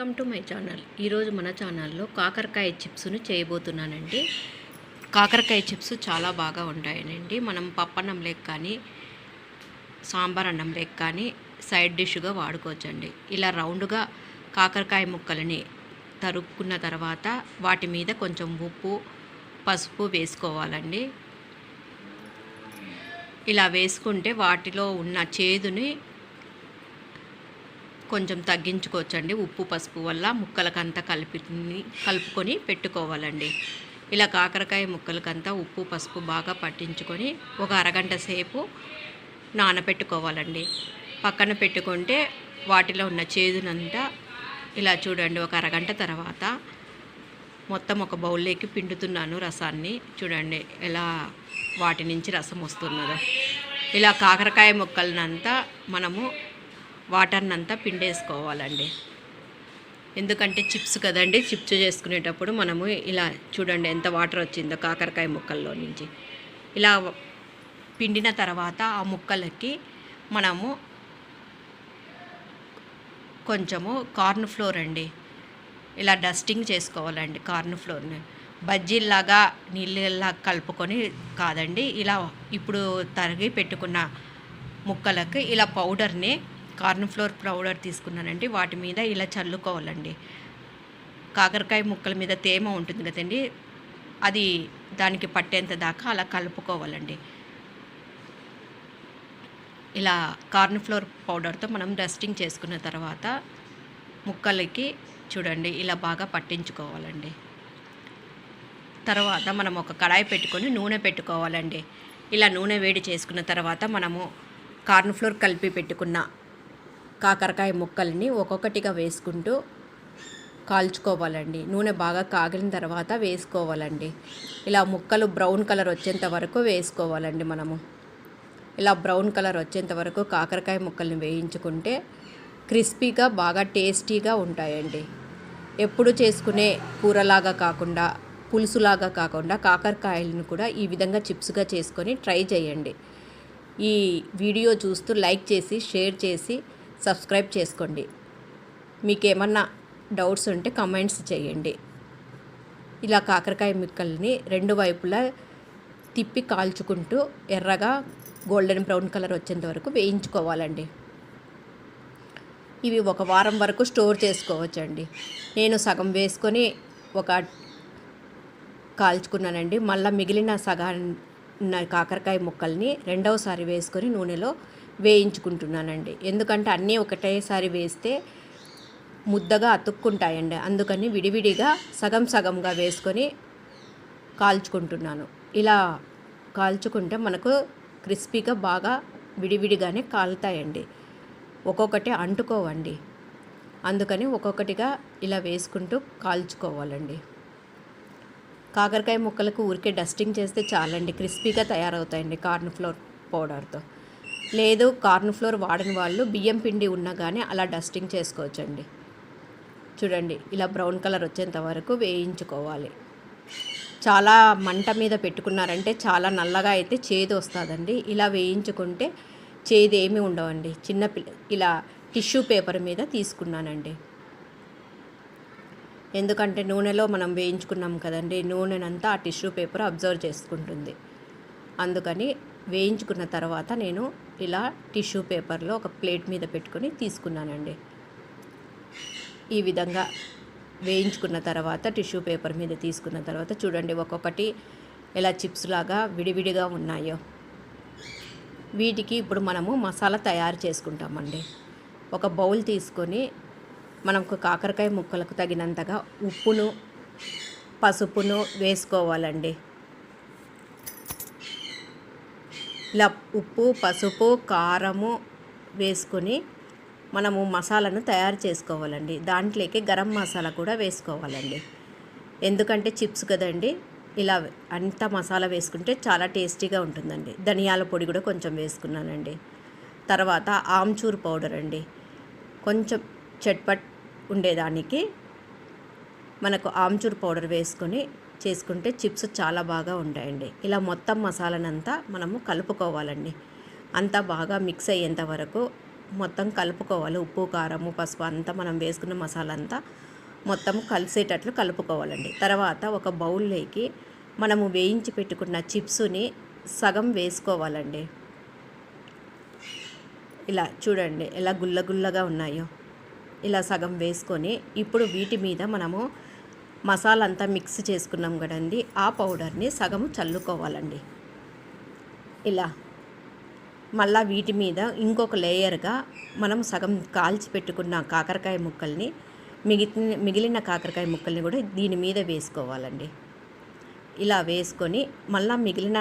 Welcome to my channel. ఈరోజు మన ఛానల్లో కాకరకాయ చిప్స్ను చేయబోతున్నానండి. కాకరకాయ చిప్స్ చాలా బాగా ఉంటాయనండి. మనం పప్పన్నం లేక కానీ సాంబార్ అన్నం లేక కానీ సైడ్ డిష్గా వాడుకోవచ్చండి. ఇలా రౌండ్గా కాకరకాయ ముక్కలని తరుక్కున్న తర్వాత వాటి మీద కొంచెం ఉప్పు పసుపు వేసుకోవాలండి. ఇలా వేసుకుంటే వాటిలో ఉన్న చేదుని కొంచెం తగ్గించుకోవచ్చండి. ఉప్పు పసుపు వల్ల ముక్కలకంతా కలిపి కలుపుకొని పెట్టుకోవాలండి. ఇలా కాకరకాయ ముక్కలకంతా ఉప్పు పసుపు బాగా పట్టించుకొని ఒక అరగంట సేపు నానబెట్టుకోవాలండి. పక్కన పెట్టుకుంటే వాటిలో ఉన్న చేదునంతా ఇలా చూడండి ఒక అరగంట తర్వాత మొత్తం ఒక బౌల్లోకి పిండుతున్నాను రసాన్ని. చూడండి ఎలా వాటి నుంచి రసం వస్తున్నదో. ఇలా కాకరకాయ ముక్కలనంతా మనము వాటర్ని అంతా పిండేసుకోవాలండి. ఎందుకంటే చిప్స్ కదండి చిప్స్ చేసుకునేటప్పుడు మనము ఇలా చూడండి ఎంత వాటర్ వచ్చిందో కాకరకాయ ముక్కల్లో నుంచి. ఇలా పిండిన తర్వాత ఆ ముక్కలకి మనము కొంచెము కార్న్ ఫ్లోర్ అండి. ఇలా డస్టింగ్ చేసుకోవాలండి కార్న్ ఫ్లోర్ని. బజ్జీల్లాగా నీళ్ళలా కలుపుకొని కాదండి ఇలా ఇప్పుడు తరిగి పెట్టుకున్న ముక్కలకి ఇలా పౌడర్ని కార్న్ ఫ్లోర్ పౌడర్ తీసుకున్నానండి. వాటి మీద ఇలా చల్లుకోవాలండి. కాకరకాయ ముక్కల మీద తేమ ఉంటుంది కదండి. అది దానికి పట్టేంత దాకా అలా కలుపుకోవాలండి. ఇలా కార్న్ ఫ్లోర్ పౌడర్తో మనం డస్టింగ్ చేసుకున్న తర్వాత ముక్కలకి చూడండి ఇలా బాగా పట్టించుకోవాలండి. తర్వాత మనం ఒక కడాయి పెట్టుకొని నూనె పెట్టుకోవాలండి. ఇలా నూనె వేడి చేసుకున్న తర్వాత మనము కార్న్ ఫ్లోర్ కలిపి పెట్టుకున్న కాకరకాయ ముక్కల్ని ఒక్కొక్కటిగా వేసుకుంటూ కాల్చుకోవాలండి. నూనె బాగా కాగిన తర్వాత వేసుకోవాలండి. ఇలా ముక్కలు బ్రౌన్ కలర్ వచ్చేంత వరకు వేసుకోవాలండి మనము. ఇలా బ్రౌన్ కలర్ వచ్చేంత వరకు కాకరకాయ ముక్కల్ని వేయించుకుంటే క్రిస్పీగా బాగా టేస్టీగా ఉంటాయండి. ఎప్పుడు చేసుకునే కూరలాగా కాకుండా పులుసులాగా కాకుండా కాకరకాయలను కూడా ఈ విధంగా చిప్స్గా చేసుకొని ట్రై చేయండి. ఈ వీడియో చూస్తూ లైక్ చేసి షేర్ చేసి సబ్స్క్రైబ్ చేసుకోండి. మీకేమన్నా డౌట్స్ ఉంటే కమెంట్స్ చేయండి. ఇలా కాకరకాయ ముక్కల్ని రెండు వైపులా తిప్పి కాల్చుకుంటూ ఎర్రగా గోల్డెన్ బ్రౌన్ కలర్ వచ్చేంత వరకు వేయించుకోవాలండి. ఇవి ఒక వారం వరకు స్టోర్ చేసుకోవచ్చండి. నేను సగం వేసుకొని ఒక కాల్చుకున్నానండి. మళ్ళీ మిగిలిన సగాన్న కాకరకాయ ముక్కల్ని రెండవసారి వేసుకొని నూనెలో వేయించుకుంటున్నానండి. ఎందుకంటే అన్నీ ఒకటేసారి వేస్తే ముద్దగా అతుక్కుంటాయండి. అందుకని విడివిడిగా సగం సగంగా వేసుకొని కాల్చుకుంటున్నాను. ఇలా కాల్చుకుంటే మనకు క్రిస్పీగా బాగా విడివిడిగానే కాలుతాయండి. ఒక్కొక్కటి అంటుకోవండి. అందుకని ఒక్కొక్కటిగా ఇలా వేసుకుంటూ కాల్చుకోవాలండి. కాకరకాయ ముక్కలకు ఊరికే డస్టింగ్ చేస్తే చాలండి. క్రిస్పీగా తయారవుతాయండి కార్న్ ఫ్లోర్ పౌడర్తో. లేదు కార్న్ ఫ్లోర్ వాడని వాళ్ళు బియ్యం పిండి ఉన్నా కానీ అలా డస్టింగ్ చేసుకోవచ్చండి. చూడండి ఇలా బ్రౌన్ కలర్ వచ్చేంత వరకు వేయించుకోవాలి. చాలా మంట మీద పెట్టుకున్నారంటే చాలా నల్లగా అయితే చేదు వస్తుందండి. ఇలా వేయించుకుంటే చేదు ఏమీ ఉండవండి. చిన్న పిల్ల ఇలా టిష్యూ పేపర్ మీద తీసుకున్నానండి. ఎందుకంటే నూనెలో మనం వేయించుకున్నాం కదండి నూనెనంతా ఆ టిష్యూ పేపర్ అబ్జర్వ్ చేసుకుంటుంది. అందుకని వేయించుకున్న తర్వాత నేను ఇలా టిష్యూ పేపర్లో ఒక ప్లేట్ మీద పెట్టుకొని తీసుకున్నానండి. ఈ విధంగా వేయించుకున్న తర్వాత టిష్యూ పేపర్ మీద తీసుకున్న తర్వాత చూడండి ఒక్కొక్కటి ఎలా చిప్స్ లాగా విడివిడిగా ఉన్నాయో. వీటికి ఇప్పుడు మనము మసాలా తయారు చేసుకుంటామండి. ఒక బౌల్ తీసుకొని మనకు కాకరకాయ ముక్కలకు తగినంతగా ఉప్పును పసుపును వేసుకోవాలండి. ఇలా ఉప్పు పసుపు కారము వేసుకొని మనము మసాలాను తయారు చేసుకోవాలండి. దాంట్లోకి గరం మసాలా కూడా వేసుకోవాలండి. ఎందుకంటే చిప్స్ కదండి ఇలా అంత మసాలా వేసుకుంటే చాలా టేస్టీగా ఉంటుందండి. ధనియాల పొడి కూడా కొంచెం వేసుకున్నానండి. తర్వాత ఆమ్చూర్ పౌడర్ అండి. కొంచెం చట్పట్ ఉండేదానికి మనకు ఆమ్చూర్ పౌడర్ వేసుకొని చేసుకుంటే చిప్స్ చాలా బాగా ఉంటాయండి. ఇలా మొత్తం మసాలానంతా మనము కలుపుకోవాలండి. అంతా బాగా మిక్స్ అయ్యేంత వరకు మొత్తం కలుపుకోవాలి. ఉప్పు కారము పసుపు అంతా మనం వేసుకున్న మసాలా అంతా మొత్తం కలిసేటట్లు కలుపుకోవాలండి. తర్వాత ఒక బౌల్లోకి మనము వేయించి పెట్టుకున్న చిప్స్ని సగం వేసుకోవాలండి. ఇలా చూడండి ఎలా గుల్లగుల్లగా ఉన్నాయో. ఇలా సగం వేసుకొని ఇప్పుడు వీటి మీద మనము మసాలా అంతా మిక్స్ చేసుకున్నాం కదండి. ఆ పౌడర్ని సగం చల్లుకోవాలండి. ఇలా మళ్ళా వీటి మీద ఇంకొక లేయర్గా మనం సగం కాల్చి పెట్టుకున్న కాకరకాయ ముక్కల్ని మిగిలిన మిగిలిన కాకరకాయ ముక్కల్ని కూడా దీని మీద వేసుకోవాలండి. ఇలా వేసుకొని మళ్ళా మిగిలిన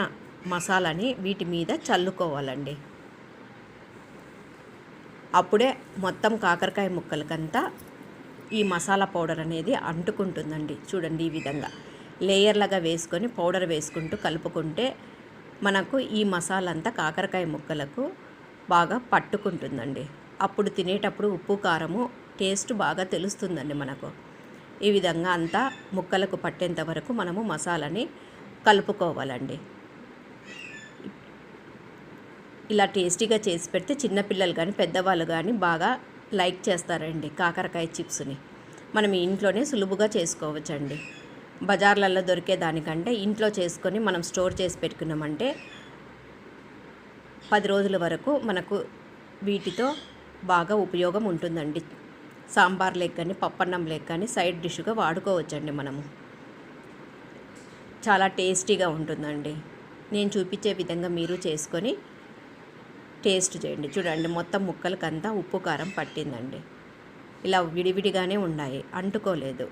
మసాలాని వీటి మీద చల్లుకోవాలండి. అప్పుడే మొత్తం కాకరకాయ ముక్కలకంతా ఈ మసాలా పౌడర్ అనేది అంటుకుంటుందండి. చూడండి ఈ విధంగా. లేయర్లాగా వేసుకొని పౌడర్ వేసుకుంటూ కలుపుకుంటే మనకు ఈ మసాలా అంతా కాకరకాయ ముక్కలకు బాగా పట్టుకుంటుందండి. అప్పుడు తినేటప్పుడు ఉప్పు కారము టేస్ట్ బాగా తెలుస్తుందండి మనకు. ఈ విధంగా అంతా ముక్కలకు పట్టేంత వరకు మనము మసాలాని కలుపుకోవాలండి. ఇలా టేస్టీగా చేసి పెడితే చిన్నపిల్లలు కానీ పెద్దవాళ్ళు కానీ బాగా లైక్ చేస్తారండి కాకరకాయ చిప్స్ని. మనం ఇంట్లోనే సులువుగా చేసుకోవచ్చండి. బజార్లలో దొరికే దానికంటే ఇంట్లో చేసుకొని మనం స్టోర్ చేసి పెట్టుకున్నామంటే పది రోజుల వరకు మనకు వీటితో బాగా ఉపయోగం ఉంటుందండి. సాంబార్ లేక కానీ పప్పన్నం లేక కానీ సైడ్ డిష్గా వాడుకోవచ్చండి మనము. చాలా టేస్టీగా ఉంటుందండి. నేను చూపించే విధంగా మీరు చేసుకొని టేస్ట్ చేయండి. చూడండి మొత్తం ముక్కలకంతా ఉప్పు కారం పట్టిందండి. ఇలా విడివిడిగానే ఉన్నాయి. అంటుకోలేదు.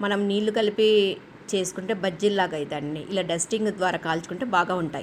మనం నీళ్ళు కలిపి చేసుకుంటే బజ్జీల్లాగా అవుతాయండి ఇలా డస్టింగ్ ద్వారా కాల్చుకుంటే బాగా ఉంటాయి.